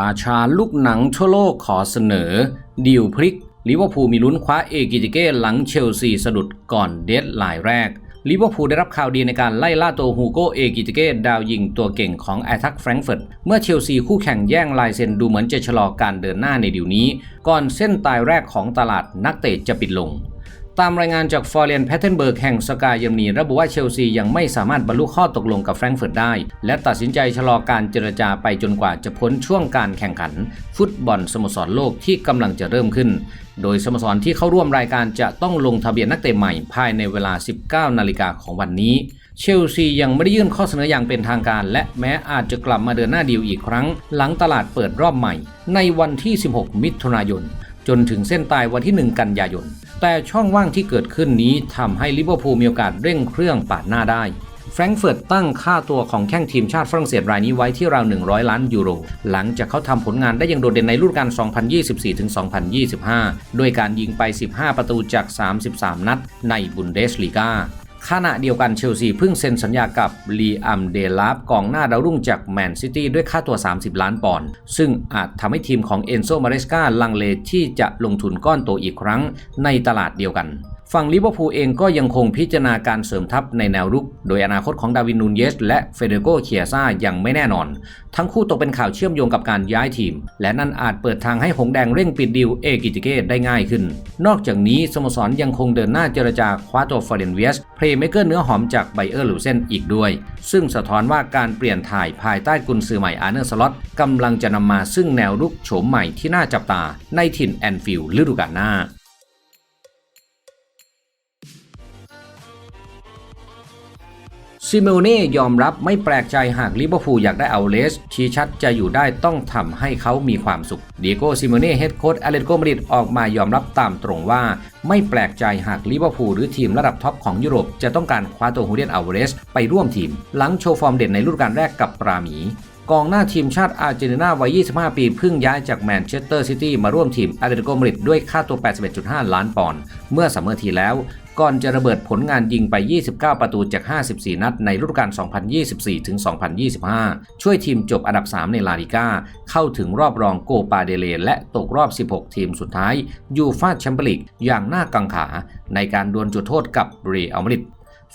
ราชาลูกหนังทั่วโลกขอเสนอดีลพลิกลิเวอร์พูลมีลุ้นคว้าเอกิติเก้หลังเชลซีสะดุดก่อนเดดไลน์แรกลิเวอร์พูลได้รับข่าวดีในการไล่ล่าตัวฮูโกเอกิติเก้ดาวยิงตัวเก่งของแอทักแฟรงก์เฟิร์ตเมื่อเชลซีคู่แข่งแย่งลายเซ็นดูเหมือนจะชะลอการเดินหน้าในดิวนี้ ก่อนเส้นตายแรกของตลาดนักเตะจะปิดลง ตามรายงานจากฟอร์เรียนแพทเทนเบิร์กแห่งสกายเยอรมนีระบุว่าเชลซียังไม่สามารถบรรลุข้อตกลงกับแฟรงก์เฟิร์ตได้ และตัดสินใจชะลอการเจรจาไปจนกว่าจะพ้นช่วงการแข่งขัน ฟุตบอลสโมสรโลกที่กำลังจะเริ่มขึ้น โดยสโมสรที่เข้าร่วมรายการจะต้องลงทะเบียนนักเตะใหม่ภายในเวลา 19 นาฬิกาของวันนี้เชลซียังไม่ได้ยื่นข้อเสนออย่างเป็นทางการ และแม้อาจจะกลับมาเดินหน้าดีลอีกครั้ง หลังตลาดเปิดรอบใหม่ ในวันที่ 16 มิถุนายน จนถึงเส้นตายวันที่ 1 กันยายน แต่ช่องว่างที่เกิดขึ้นนี้ทำให้ลิเวอร์พูลมีโอกาสเร่งเครื่องปาดหน้าได้แฟรงก์เฟิร์ตตั้งค่าตัวของแข้งทีมชาติฝรั่งเศสรายนี้ไว้ที่ราว 100 ล้านยูโร หลังจากเขาทำผลงานได้อย่างโดดเด่นในฤดูกาล 2024-2025 ด้วยการยิงไป 15 ประตูจาก 33 นัดในบุนเดสลีกา ขณะเดียวกันเชลซีเพิ่งเซ็นสัญญากับลีอัมเดลาฟกองหน้าดาวรุ่งจากแมนซิตี้ด้วยค่าตัว 30 ล้านปอนด์ซึ่งอาจทำให้ทีมของเอนโซมาเรสกาลังเลที่จะลงทุนก้อนโตอีกครั้งในตลาดเดียวกัน ฝั่งลิเวอร์พูลเองก็ยังคงพิจารณาการเสริมทัพในแนวรุก โดยอนาคตของดาวินนูนเยส และเฟเดโกเคียซ่ายังไม่แน่นอน ทั้งคู่ตกเป็นข่าวเชื่อมโยงกับการย้ายทีม และนั่นอาจเปิดทางให้หงแดงเร่งปิดดิวเอกิติเกตได้ง่ายขึ้น นอกจากนี้สโมสรยังคงเดินหน้าเจรจาคว้าตัวฟอร์เรนเวียสเพลย์เมเกอร์เนื้อหอมจากไบเออร์ลูเซนอีกด้วย ซึ่งสะท้อนว่าการเปลี่ยนถ่ายภายใต้กุนซือใหม่อาร์เนอร์สล็อตกำลังจะนำมาซึ่งแนวรุกโฉมใหม่ที่น่าจับตาในถิ่นแอนฟิลด์ฤดูกาลหน้า ซิเมโอเน่ยอมรับไม่แปลกใจหากลิเวอร์พูลอยากได้เอาเลส ชี้ชัดจะอยู่ได้ต้องทำให้เขามีความสุขเดียโกซิเมโน่เฮดโค้ชอเลติโกมาริดออกมายอมรับตามตรงว่า ไม่แปลกใจหากลิเวอร์พูลหรือทีมระดับท็อปของยุโรป จะต้องการคว้าตัวฮูเดียนอัลเวสไปร่วมทีม หลังโชว์ฟอร์มเด่นในฤดูกาลแรกกับปราหมีกองหน้าทีมชาติอาร์เจนตินาวัย 25 ปีเพิ่งย้ายจากแมนเชสเตอร์ซิตี้มาร่วมทีมอาร์เตโกมาริดด้วยค่าตัว 81.5 ล้านปอนด์เมื่อซัมเมอร์ทีแล้ว ก่อนจะระเบิดผลงานยิงไป 29 ประตูจาก 54 นัดในฤดูกาล 2024-2025 ช่วยทีมจบอันดับ 3 ในลาลิก้า เข้าถึงรอบรองโกปาเดเลและตกรอบ 16 ทีมสุดท้าย ยูฟาแชมเปี้ยนลีกอย่างน่ากังขา ในการดวลจุดโทษกับเรอัลมาดริด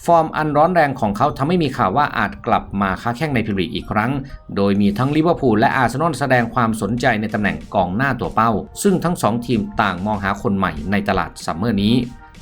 ฟอร์มอันร้อนแรงของเขาทำให้มีข่าวว่าอาจกลับมาค้าแข้งในพรีเมียร์ลีอีกครั้ง โดยมีทั้งลิเวอร์พูลและอาร์เซนอลแสดงความสนใจในตำแหน่งกองหน้าตัวเป้า ซึ่งทั้งสองทีมต่างมองหาคนใหม่ในตลาดซัมเมอร์นี้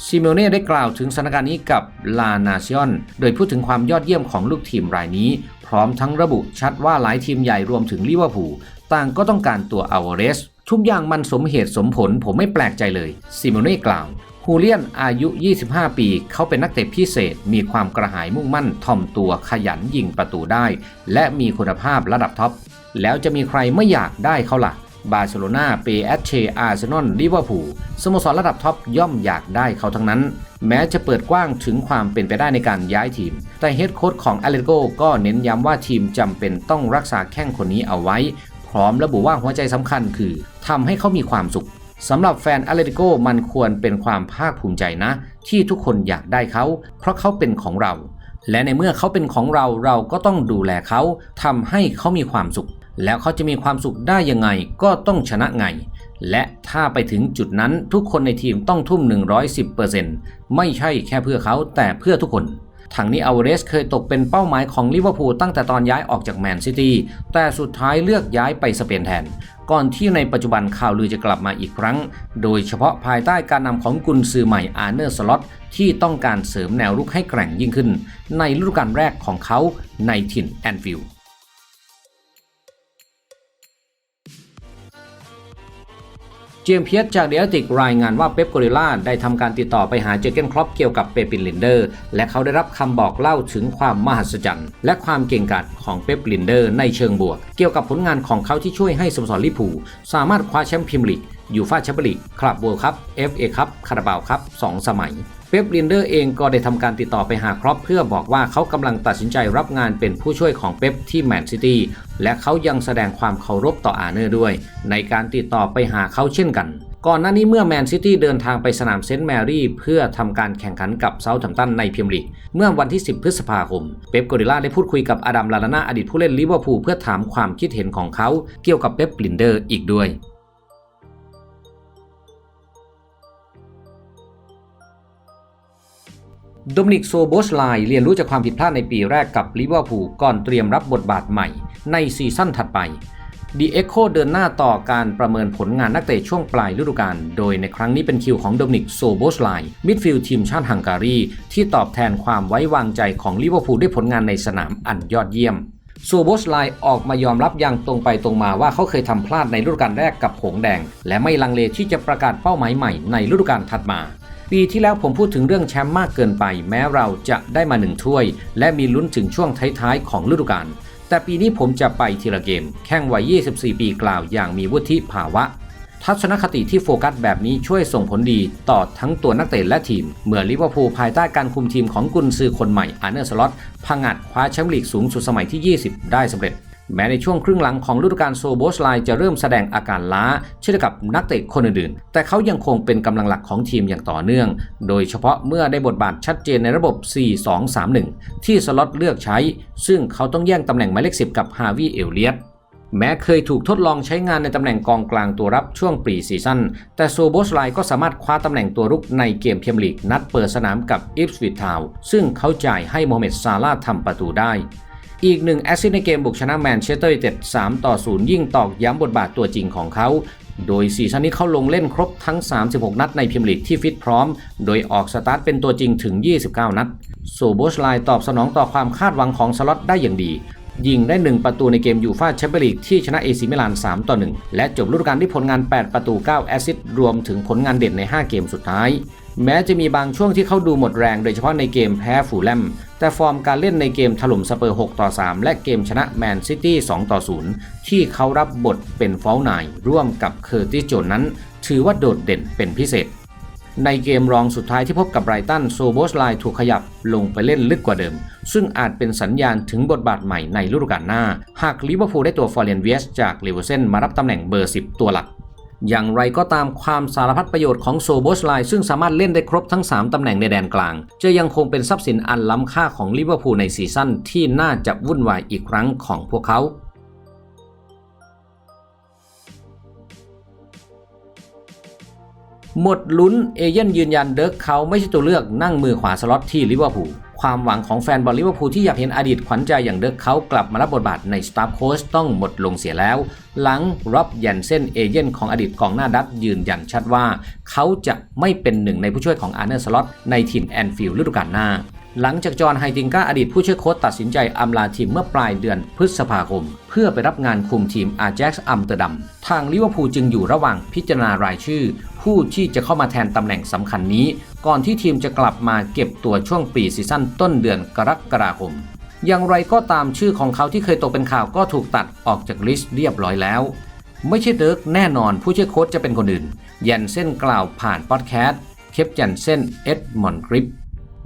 ซิเมโอเน่ได้กล่าวถึงสถานการณ์นี้กับลานาซิออนโดยพูดถึงความยอดเยี่ยมของลูกทีมรายนี้ พร้อมทั้งระบุชัดว่าหลายทีมใหญ่รวมถึงลิเวอร์พูลต่างก็ต้องการตัวอัลวาเรส ทุกอย่างมันสมเหตุสมผลผมไม่แปลกใจเลยซิเมโอเน่กล่าวฮูเลียนอายุ 25 ปี เขาเป็นนักเตะพิเศษ มีความกระหายมุ่งมั่นถ่อมตัวขยันยิงประตูได้ และมีคุณภาพระดับท็อป แล้วจะมีใครไม่อยากได้เขาล่ะ บาร์เซโลนาเปแอชเชอาร์เซนอลลิเวอร์พูลสโมสรระดับท็อปย่อมอยากได้เขาทั้งนั้น แม้จะเปิดกว้างถึงความเป็นไปได้ในการย้ายทีม แต่เฮดโค้ชของอเลโกก็เน้นย้ำว่าทีมจำเป็นต้องรักษาแข้งคนนี้เอาไว้ พร้อมระบุว่าหัวใจสำคัญคือทำให้เขามีความสุขสำหรับแฟนอเลติโกมันควรเป็นความภาคภูมิใจนะ ที่ทุกคนอยากได้เขา เพราะเขาเป็นของเรา และในเมื่อเขาเป็นของเราเราก็ต้องดูแลเขาทำให้เขามีความสุข แล้วเขาจะมีความสุขได้ยังไงก็ต้องชนะไง และถ้าไปถึงจุดนั้นทุกคนในทีมต้องทุ่ม 110%ไม่ใช่แค่เพื่อเขาแต่เพื่อทุกคนทางนี้อัลเรสเคยตกเป็นเป้าหมายของลิเวอร์พูลตั้งแต่ตอนย้ายออกจากแมนซิตี้แต่สุดท้ายเลือกย้ายไปสเปนแทน ก่อนที่ในปัจจุบันข่าวลือจะกลับมาอีกครั้ง โดยเฉพาะภายใต้การนำของกุนซือใหม่อาร์เนอร์สล็อตที่ต้องการเสริมแนวรุกให้แกร่งยิ่งขึ้น ในฤดูกาลแรกของเขาในถิ่นแอนฟิลด์ เจมส์เพียสจากเดียติกรายงานว่าเป๊ปโกริล่าได้ทำการติดต่อไปหาเจอเกนครอปเกี่ยวกับเปปินลินเดอร์ และเขาได้รับคำบอกเล่าถึงความมหัศจรรย์และความเก่งกาจของเป๊ปลินเดอร์ในเชิงบวก เกี่ยวกับผลงานของเขาที่ช่วยให้สโมสรลิปูสามารถคว้าแชมป์พรีเมียร์ลีก ยูฟ่าแชมเปี้ยนลีกคลับเวิลด์คัพเอฟเอคัพคาราบาวคัพสองสมัยเป๊ปลินเดอร์เองก็ได้ทำการติดต่อไปหาครอปเพื่อบอกว่าเขากำลังตัดสินใจรับงานเป็นผู้ช่วยของเป๊ปที่แมนซิตี้และเขายังแสดงความเคารพต่ออาเนอร์ด้วย ในการติดต่อไปหาเขาเช่นกัน ก่อนหน้านี้เมื่อแมนซิตี้เดินทางไปสนามเซนต์แมรี่เพื่อทำการแข่งขันกับเซาท์แฮมป์ตันในพรีเมียร์ลีกเมื่อวันที่ 10 พฤษภาคม เป๊ปโกดิล่าได้พูดคุยกับอดัมลาลาน่าอดีตผู้เล่นลิเวอร์พูลเพื่อถามความคิดเห็นของเขาเกี่ยวกับเป๊ปลินเดอร์อีกด้วย โดมินิกโซโบสไลเรียนรู้จากความผิดพลาดในปีแรกกับลิเวอร์พูลก่อนเตรียมรับบทบาทใหม่ในซีซั่นถัดไปดีเอ็กโคเดินหน้าต่อการประเมินผลงานนักเตะช่วงปลายฤดูกาล โดยในครั้งนี้เป็นคิวของโดมินิกโซโบสไลมิดฟิลด์ทีมชาติฮังการี ที่ตอบแทนความไว้วางใจของลิเวอร์พูลด้วยผลงานในสนามอันยอดเยี่ยมโซโบสไลออกมายอมรับอย่างตรงไปตรงมาว่าเขาเคยทำพลาดในฤดูกาลแรกกับหงแดง และไม่ลังเลที่จะประกาศเป้าหมายใหม่ในฤดูกาลถัดมา ปีที่แล้วผมพูดถึงเรื่องแชมป์มากเกินไป แม้เราจะได้มาหนึ่งถ้วย และมีลุ้นถึงช่วงท้ายๆของฤดูกาลแต่ปีนี้ผมจะไปทีละเกม แข่งวัย 24 ปีกล่าวอย่างมีวุฒิภาวะ ทัศนคติที่โฟกัสแบบนี้ช่วยส่งผลดีต่อทั้งตัวนักเตะและทีม เมื่อลิเวอร์พูลภายใต้การคุมทีมของกุนซือคนใหม่อาร์เนอร์สล็อตพังอาจคว้าแชมป์ลีกสูงสุดสมัยที่ 20 ได้สำเร็จ แม้ในช่วงครึ่งหลังของฤดูกาลโซโบสไลจะเริ่มแสดงอาการล้า เช่นกับนักเตะคนอื่นๆ แต่เขายังคงเป็นกำลังหลักของทีมอย่างต่อเนื่อง โดยเฉพาะเมื่อได้บทบาทชัดเจนในระบบ 4-2-3-1 ที่สล็อตเลือกใช้ ซึ่งเขาต้องแย่งตำแหน่งหมายเลข 10 กับฮาวิเอลเลียตแม้เคยถูกทดลองใช้งานในตำแหน่งกองกลางตัวรับช่วงปรีซีซั่น แต่โซโบสไลก็สามารถคว้าตำแหน่งตัวรุกในเกมเพียมลีกนัดเปิดสนามกับอิฟสวิททาวซึ่งเขาจ่ายให้โมเมดซาลาทำประตูได้ อีกหนึ่งแอสซิสในเกมบุกชนะแมนเชสเตอร์ยูไนเต็ด3ต่อ 0 ยิ่งตอกย้ำบทบาทตัวจริงของเขา โดยซีซั่นนี้เขาลงเล่นครบทั้ง 36 นัดในพิมลีกที่ฟิตพร้อม โดยออกสตาร์ทเป็นตัวจริงถึง 29 นัดโซโบชไลตอบสนองต่อความคาดหวังของสล็อตได้อย่างดี ยิงได้ 1 ประตูในเกมยูฟ่าแชมเปี้ยนลีกที่ชนะเอซิมิลาน 3 ต่อ 1 และจบฤดูกาลด้วยผลงาน 8 ประตู 9 แอสซิสต์รวมถึงผลงานเด่นใน 5 เกมสุดท้าย แม้จะมีบางช่วงที่เขาดูหมดแรงโดยเฉพาะในเกมแพ้ฟูลแลมแต่ฟอร์มการเล่นในเกมถล่มสเปอร์6ต่อ 3 และเกมชนะแมนซิตี้ 2 ต่อ 0 ที่เขารับบทเป็นฟอลนายร่วมกับเคอร์ติสโจนนั้น ถือว่าโดดเด่นเป็นพิเศษ ในเกมรองสุดท้ายที่พบกับไบรตันโซโบสไลถูกขยับลงไปเล่นลึกกว่าเดิม ซึ่งอาจเป็นสัญญาณถึงบทบาทใหม่ในฤดูกาลหน้า หากลิเวอร์พูลได้ตัวฟอร์เรนเวียสจากเลเวอร์เซนมารับตำแหน่งเบอร์ 10 ตัวหลัก อย่างไรก็ตามความสารพัดประโยชน์ของโซโบสไลซึ่งสามารถเล่นได้ครบทั้ง 3 ตำแหน่งในแดนกลาง จะยังคงเป็นทรัพย์สินอันล้ำค่าของลิเวอร์พูลในซีซั่นที่น่าจะวุ่นวายอีกครั้งของพวกเขา หมดลุ้นเอเย่นยืนยันเดิร์กเขาไม่ใช่ตัวเลือกนั่งมือขวาสล็อตที่ลิเวอร์พูลความหวังของแฟนบอลลิเวอร์พูลที่อยากเห็นอดีตขวัญใจอย่างเดิร์กเขากลับมารับบทบาทในสตาฟโค้ชต้องหมดลงเสียแล้ว หลังร็อบยันเซนเอเย่นของอดีตกองหน้าดัตยืนยันชัดว่า เขาจะไม่เป็นหนึ่งในผู้ช่วยของอาร์เนอร์สล็อตในทีมแอนฟิลด์ฤดูกาลหน้า หลังจากจอห์นไฮติงกาอดีตผู้ช่วยโค้ชตัดสินใจอำลาทีมเมื่อปลายเดือนพฤษภาคม เพื่อไปรับงานคุมทีมอาแจ็กซ์อัมสเตอร์ดัม ทางลิเวอร์พูลจึงอยู่ระหว่างพิจารณารายชื่อ ผู้ที่จะเข้ามาแทนตำแหน่งสำคัญนี้ ก่อนที่ทีมจะกลับมาเก็บตัวช่วงปีซีซั่นต้นเดือนกรกฎาคมอย่างไรก็ตามชื่อของเขาที่เคยตกเป็นข่าวก็ถูกตัดออกจากลิสต์เรียบร้อยแล้ว ไม่ใช่เดิร์กแน่นอนผู้ช่วยโค้ชจะเป็นคนอื่น ยันเส้นกล่าวผ่านพอดแคสต์เคปยันเส้นเอ็ดมอนกริป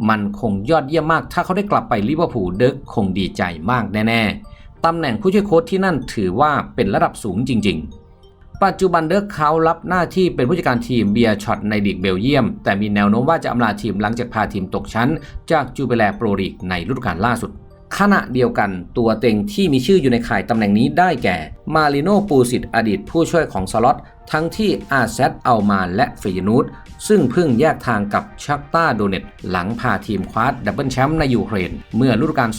มันคงยอดเยี่ยมมากถ้าเขาได้กลับไปลิเวอร์พูลเดิร์กคงดีใจมากแน่ๆ ตำแหน่งผู้ช่วยโค้ชที่นั่นถือว่าเป็นระดับสูงจริง ๆ ปัจจุบันเดิร์กเขารับหน้าที่เป็นผู้จัดการทีมเบียร์ช็อตในดีกเบลเยียม แต่มีแนวโน้มว่าจะอำลาทีมหลังจากพาทีมตกชั้น จากจูเบแลโปรลีกในฤดูกาลล่าสุด ขณะเดียวกันตัวเต็งที่มีชื่ออยู่ในข่ายตำแหน่งนี้ได้แก่ มาริโนปูสิตอดีตผู้ช่วยของสล็อตทั้งที่อาแซดอัลมาและเฟยนูตซึ่งเพิ่งแยกทางกับชักตาโดเนตหลังพาทีมคว้าดับเบิลแชมป์ในยูเครน เมื่อฤดูกาล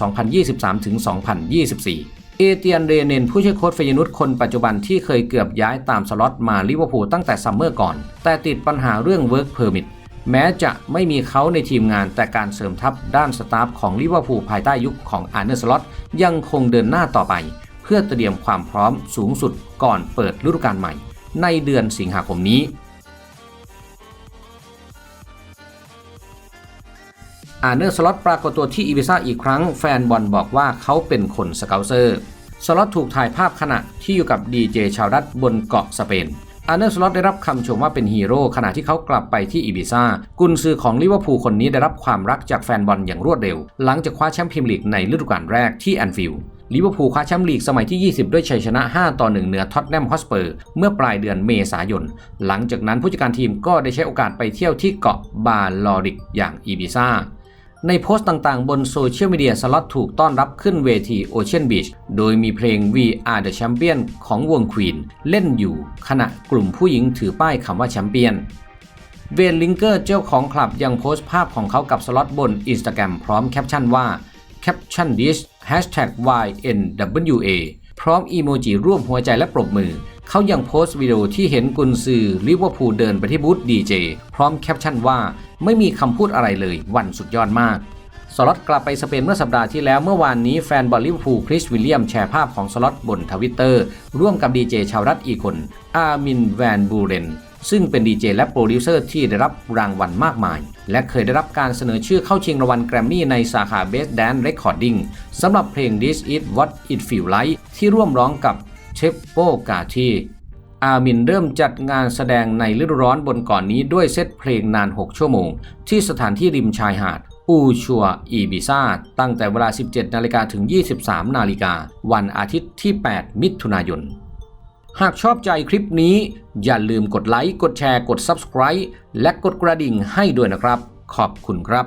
2023-2024เอเตียนเรเนนผู้ช่วยโค้ชเฟยนุตคนปัจจุบันที่เคยเกือบย้ายตามสล็อตมาลิเวอร์พูลตั้งแต่ซัมเมอร์ก่อน แต่ติดปัญหาเรื่องเวิร์กเพอร์มิท แม้จะไม่มีเขาในทีมงานแต่การเสริมทัพด้านสตาฟของลิเวอร์พูลภายใต้ยุคของอาร์เนอร์สล็อตยังคงเดินหน้าต่อไป เพื่อเตรียมความพร้อมสูงสุดก่อนเปิดฤดูกาลใหม่ ในเดือนสิงหาคมนี้ อาร์เนอร์สล็อตปรากฏตัวที่อีบิซ่าอีกครั้งแฟนบอลบอกว่าเขาเป็นคนสเกลเซอร์สล็อตถูกถ่ายภาพขณะที่อยู่กับดีเจชาวรัฐบนเกาะสเปน อาร์เนอร์สล็อตได้รับคำชมว่าเป็นฮีโร่ขณะที่เขากลับไปที่อีบิซ่ากุนซือของลิเวอร์พูลคนนี้ได้รับความรักจากแฟนบอลอย่างรวดเร็ว หลังจากคว้าแชมป์พรีเมียร์ลีกในฤดูกาลแรกที่แอนฟิลด์ลิเวอร์พูลคว้าแชมป์ลีกสมัยที่ 20 ด้วยชัยชนะ 5 ต่อ 1 เหนือท็อตแนมฮอสเปอร์เมื่อปลายเดือนเมษายน หลังจากนั้นผู้จัดการทีมก็ได้ใช้โอกาสไปเที่ยวที่เกาะบาลอริกอย่างอีบิซา ในโพสต์ต่างๆ บนโซเชียลมีเดียสล็อตถูกต้อนรับขึ้นเวที Ocean Beach โดยมีเพลง We Are the Champion ของวง Queen เล่นอยู่ ขณะกลุ่มผู้หญิงถือป้ายคำว่าแชมเปี้ยนเวนลิงเกอร์เจ้าของคลับยังโพสต์ภาพของเขากับสล็อตบน Instagram พร้อมแคปชั่นว่า Caption this hashtag YNWA พร้อมอีโมจิร่วมหัวใจและปรบมือ เขายังโพสต์วิดีโอที่เห็นกุนซือลิเวอร์พูลเดินไปที่บูธดีเจพร้อมแคปชั่นว่า ไม่มีคำพูดอะไรเลย วันสุดยอดมาก สล็อตกลับไปสเปนเมื่อสัปดาห์ที่แล้วเมื่อวานนี้แฟนบอลลิเวอร์พูลคริสวิลเลียมแชร์ภาพของสล็อตบนทวิตเตอร์ร่วมกับดีเจชาวรัฐอีกคนอาร์มินแวนบูเรนซึ่งเป็นดีเจและโปรดิวเซอร์ที่ได้รับรางวัลมากมาย และเคยได้รับการเสนอชื่อเข้าชิงรางวัลแกรมมี่ในสาขา Best Dance Recording สำหรับเพลง This Is What It feels Like ที่ร่วมร้องกับเชฟโปกาที อามินเริ่มจัดงานแสดงในฤดูร้อนบนเก่อนนี้ด้วยเซตเพลงนาน 6 ชั่วโมง ที่สถานที่ริมชายหาดอูชัวอีบิซาตั้งแต่เวลา 17 นาฬิกาถึง 23 นาฬิกา วันอาทิตย์ที่ 8 มิถุนายน หากชอบใจคลิปนี้ อย่าลืมกดไลค์ กดแชร์ กด Subscribe และกดกระดิ่งให้ด้วยนะครับ ขอบคุณครับ